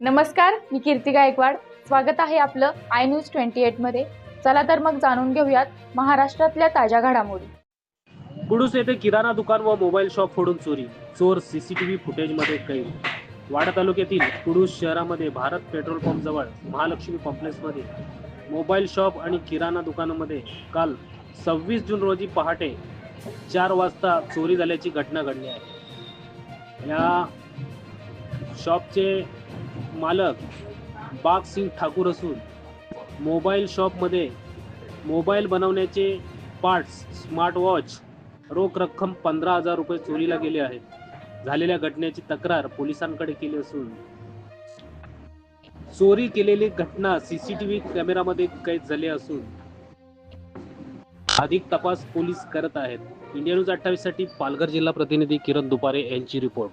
नमस्कार मी कीर्ती गायकवाड. स्वागत आहे आपलं आय न्यूज ट्वेंटी एटमध्ये चला तर मग जाणून घेऊयात महाराष्ट्रातल्या ताज्या घडामोडी. कुडूस येथे किराणा दुकान व मोबाईल शॉप फोडून चोरी. चोर सीसीटीव्ही फुटेजमध्ये कैद. वाडा तालुक्यातील कुडूस शहरामध्ये भारत पेट्रोल पंप जवळ महालक्ष्मी कॉम्प्लेक्समध्ये मोबाईल शॉप आणि किराणा दुकानामध्ये काल सव्वीस जून रोजी पहाटे चार वाजता चोरी झाल्याची घटना घडली आहे. या शॉपचे मालक बाग सिंग ठाकूर असून मोबाईल शॉपमध्ये मोबाईल बनवण्याचे पार्ट्स स्मार्ट वॉच रोख रक्कम पंधरा हजार रुपये चोरीला गेले आहेत. झालेल्या घटनेची तक्रार पोलिसांकडे केली असून चोरी केलेली घटना सीसीटीव्ही कॅमेरामध्ये कैद झाली असून अधिक तपास पोलीस करत आहेत. इंडिया न्यूज अठ्ठावीससाठी पालघर जिल्हा प्रतिनिधी किरण दुपारे यांची रिपोर्ट.